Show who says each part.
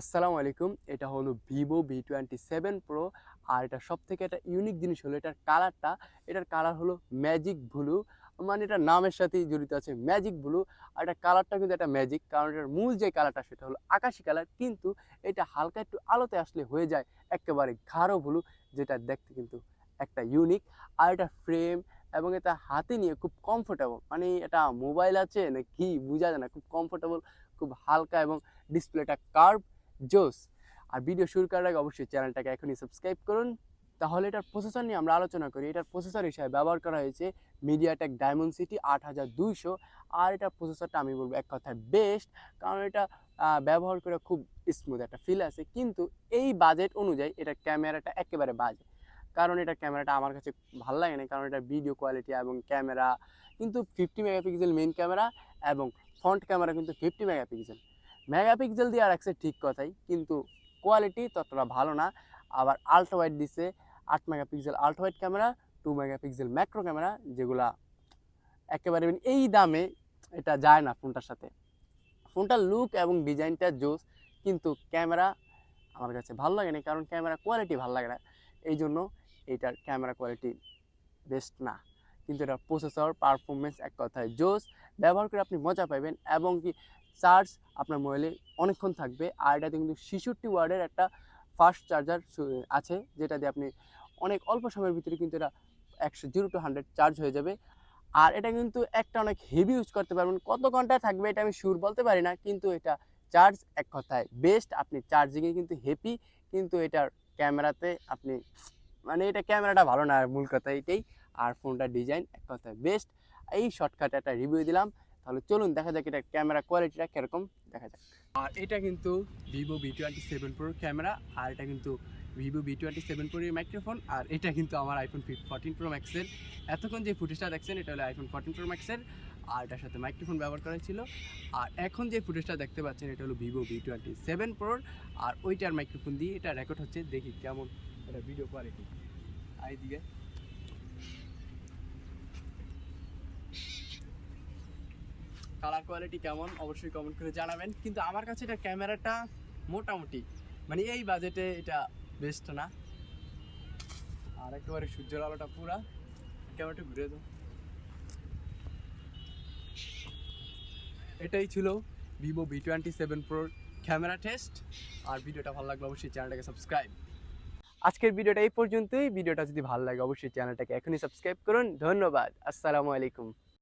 Speaker 1: আসসালামু আলাইকুম, এটা হলো Vivo V twenty seven Pro আর এটা সব থেকে একটা ইউনিক জিনিস হলো, এটার কালারটা এটার কালার হলো ম্যাজিক ব্লু মানে এটার নামের সাথেই জড়িত আছে ম্যাজিক ব্লু আর এটার কালারটা কিন্তু একটা ম্যাজিক কারণ এটার মূল যে কালারটা সেটা হলো আকাশি কালার কিন্তু এটা হালকা একটু আলোতে আসলে হয়ে যায়, একেবারে ঘাড়ো ব্লু যেটা দেখতে কিন্তু একটা ইউনিক আর এটা ফ্রেম এবং এটা হাতে নিয়ে খুব কমফোর্টেবল মানে এটা মোবাইল আছে না কি বোঝা যায় না, খুব কমফোর্টেবল খুব হালকা এবং ডিসপ্লেটা কার্ভ জোস। আর ভিডিও শুরু করার আগে অবশ্যই চ্যানেলটাকে এখনই সাবস্ক্রাইব করুন। তাহলে এটার প্রসেসর নিয়ে আমরা আলোচনা করি। এটার প্রসেসর হিসাবে ব্যবহার করা হয়েছে মিডিয়াটেক ডায়মন্ড সিটি আট হাজার দুইশো। আর এটার প্রসেসরটা আমি বলব এক কথায় বেস্ট কারণ এটা ব্যবহার করে খুব স্মুথ একটা ফিল আছে। কিন্তু এই বাজেট অনুযায়ী এটার ক্যামেরাটা একেবারে বাজে। কারণ এটা ক্যামেরাটা আমার কাছে ভালো লাগে না, কারণ এটা ভিডিও কোয়ালিটি এবং ক্যামেরা কিন্তু ফিফটি মেগাপিক্সেল মেইন ক্যামেরা এবং ফ্রন্ট ক্যামেরা কিন্তু ফিফটি মেগাপিক্সেল মেগাপিক্সেল দিয়ে রাখছে ঠিক কথাই, কিন্তু কোয়ালিটি ততটা ভালো না। আবার আল্ট্রা ওয়াইড দিছে আট megapixel ultra wide camera two megapixel macro camera যেগুলা একেবারে এই দামে এটা যায় না ফোনটার সাথে। ফোনটার লুক এবং ডিজাইনটা জোস, কিন্তু ক্যামেরা আমার কাছে ভালো লাগে না, কারণ ক্যামেরা কোয়ালিটি ভালো লাগে না। এই জন্য এইটার ক্যামেরা কোয়ালিটি বেস্ট না। কিন্তু এটা প্রসেসর পারফরমেন্স এক কথায় জোস, ব্যবহার করে আপনি মজা পাবেন এবং কি চার্জ আপনার মোবাইলে অনেকক্ষণ থাকবে। আর এটাতে কিন্তু ছেষট্টি ওয়ার্ডের একটা ফাস্ট চার্জার আছে, যেটা দিয়ে আপনি অনেক অল্প সময়ের ভিতরে কিন্তু এটা একশো জিরো টু হান্ড্রেড চার্জ হয়ে যাবে। আর এটা কিন্তু একটা অনেক হেভি ইউজ করতে পারবেন। কত ঘণ্টা থাকবে এটা আমি শিওর বলতে পারি না, কিন্তু এটা চার্জ এক কথায় বেস্ট আপনি চার্জিংয়ে কিন্তু হেপি কিন্তু এটার ক্যামেরাতে আপনি মানে এটা ক্যামেরাটা ভালো না মূল কথা এটাই। আর ফোনটার ডিজাইন এক কথায় বেস্ট এই শর্টকাটে একটা রিভিউ দিলাম। তাহলে চলুন দেখা যাক এটা ক্যামেরা কোয়ালিটিটা কীরকম, দেখা যাক। আর এটা কিন্তু ভিভো ভি টোয়েন্টি সেভেন প্রোর ক্যামেরা আর এটা কিন্তু ভিভো ভি টোয়েন্টি সেভেন প্রোর মাইক্রোফোন আর এটা কিন্তু আমার আইফোন ফোরটিন প্রো ম্যাক্সের এতক্ষণ যে ফুটেজটা দেখছেন, এটা হলো আইফোন ফোরটিন প্রো ম্যাক্সের আর এটার সাথে মাইক্রোফোন ব্যবহার করা ছিল। আর এখন যে ফুটেজটা দেখতে পাচ্ছেন, এটা হলো ভিভো ভি টোয়েন্টি সেভেন প্রোর আর ওইটার মাইক্রোফোন দিয়ে এটা রেকর্ড হচ্ছে, দেখি কেমন এটা ভিডিও কোয়ালিটি আর কালার কোয়ালিটি কেমন, অবশ্যই কমেন্ট করে জানাবেন। কিন্তু আমার কাছে এটা ক্যামেরাটা মোটামুটি মানে এই বাজেটে এটা বেস্ট না। আর একেবারে সূর্যের আলোটা পুরা। ক্যামেরাটা ঘুরে দাও। এটাই ছিল ভিভো ভি টোয়েন্টি সেভেন প্রোর ক্যামেরা টেস্ট আর ভিডিওটা ভালো লাগলে অবশ্যই চ্যানেলটাকে সাবস্ক্রাইব আজকের ভিডিওটা এই পর্যন্তই। ভিডিওটা যদি ভালো লাগে, অবশ্যই চ্যানেলটাকে এখনই সাবস্ক্রাইব করুন। ধন্যবাদ। আসসালামু আলাইকুম।